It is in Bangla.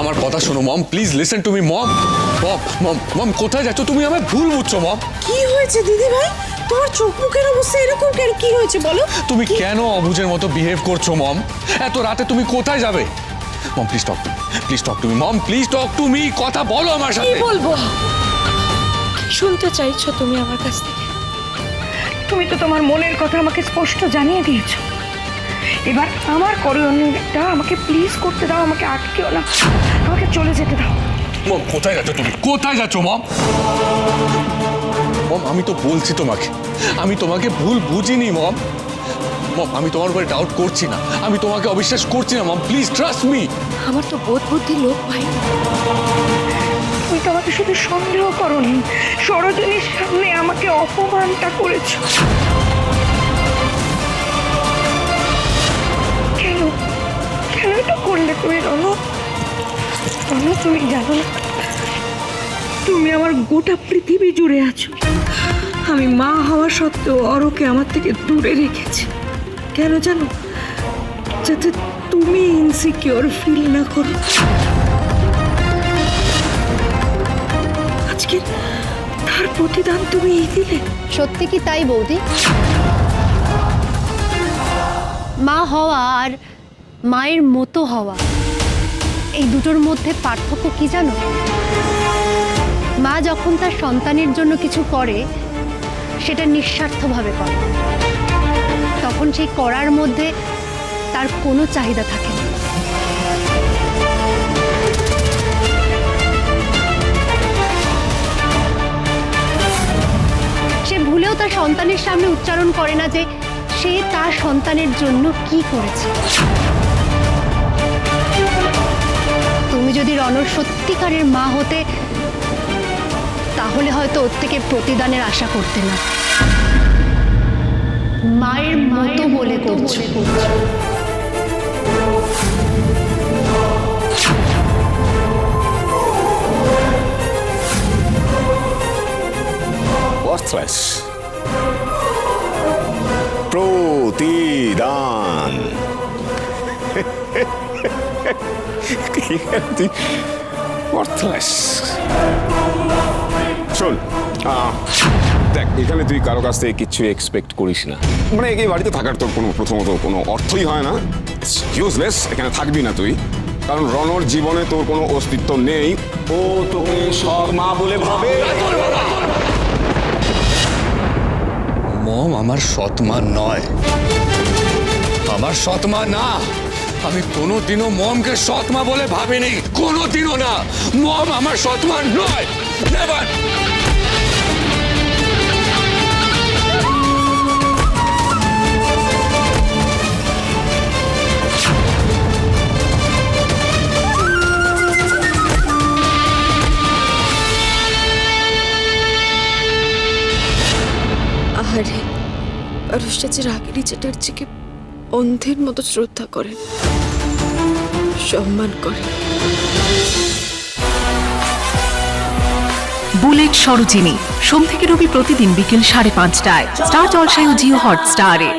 আমার কথা শোনো mom. Please listen to me mom. Mom mom mom কোথায় যাচ্ছ? তুমি আমায় ভুল বুঝছ মম। কি হয়েছে দিদি ভাই? তোমার চোখ মুখের অবস্থা এরকম কেন? কি হয়েছে বলো? তুমি কেন অবুঝের মতো বিহেভ করছ মম? এত রাতে তুমি কোথায় যাবে? Mom please talk please talk to me mom please talk to me কথা বলো আমার কি সাথে। বলব? শুনতে চাইছো তুমি আমার কাছ থেকে? তুমি তো তোমার মনের কথা আমাকে স্পষ্ট জানিয়ে দিয়েছ। এবার আমার করণীয়টা আমাকে প্লিজ করতে দাও আমাকে আটকেও না আমাকে চলে যেতে দাও। মম কোথায় যাচ্ছ তুমি? কোথায় যাচ্ছ মম? মম আমি তো বলছি তোমাকে। আমি তোমাকে ভুল বুঝিনি মম। মম আমি তোমার উপরে ডাউট করছি না। আমি তোমাকে অবিশ্বাস করছি না মম। প্লিজ ট্রাস্ট মি আমার তো বোধ বুদ্ধি লোক ভাই। তুমি তো আমাকে শুধু সন্দেহ করনি সরোজনীর সামনে আমাকে অপমানটা করেছ। তুমি রনো রনো, তুমি জানো না, তুমি আমার গোটা পৃথিবী জুড়ে আছো। আমি মা হওয়া সত্ত্বেও অরকে আমার থেকে দূরে রেখেছি। কেন জানো? যাতে তুমি ইনসিকিওর ফিল না করো। আজকে তার প্রতিদান তুমি দিলে। সত্যি কি তাই বৌদি? মা হওয়া আর মায়ের মতো হওয়া। এই দুটোর মধ্যে পার্থক্য কি জানো? মা যখন তার সন্তানের জন্য কিছু করে, সেটা নিঃস্বার্থভাবে করে। তখন সেই করার মধ্যে তার কোনো চাহিদা থাকে না। সে ভুলেও তার সন্তানের সামনে উচ্চারণ করে না যে সে তার সন্তানের জন্য কি করেছে? তুমি যদি রণর সত্যিকারের মা হতে, তাহলে হয়তো ওর থেকে প্রতিদানের আশা করতে না। মায়ের মতো বলে করছ. প্রতিদান। তুই worthless. শোন দেখ এখানে তুই কারও কাছ থেকে কিচ্ছু এক্সপেক্ট করিস না। মানে এই বাড়িতে থাকার তোর কোনো প্রথমত কোনো অর্থই হয় না। ইউজলেস এখানে থাকবি না তুই। কারণ রনর জীবনে তোর কোনো অস্তিত্ব নেই। ও তোকে সব মা বলে ভাবে। মম আমার সৎমা নয়। আমার সৎমা না। আমি কোনোদিনও মমকে সৎমা বলে ভাবিনি। কোনোদিনও না। মম আমার সৎমা নয়। নেভার আরুষটা যে রাগিনী চ্যাটার্জিকে অন্ধের মতো শ্রদ্ধা করেন সম্মান করেন বুলেট সরোজিনী, সোম থেকে রবি প্রতিদিন বিকেল সাড়ে পাঁচটায়। স্টার জলসায় জিও হটস্টারে।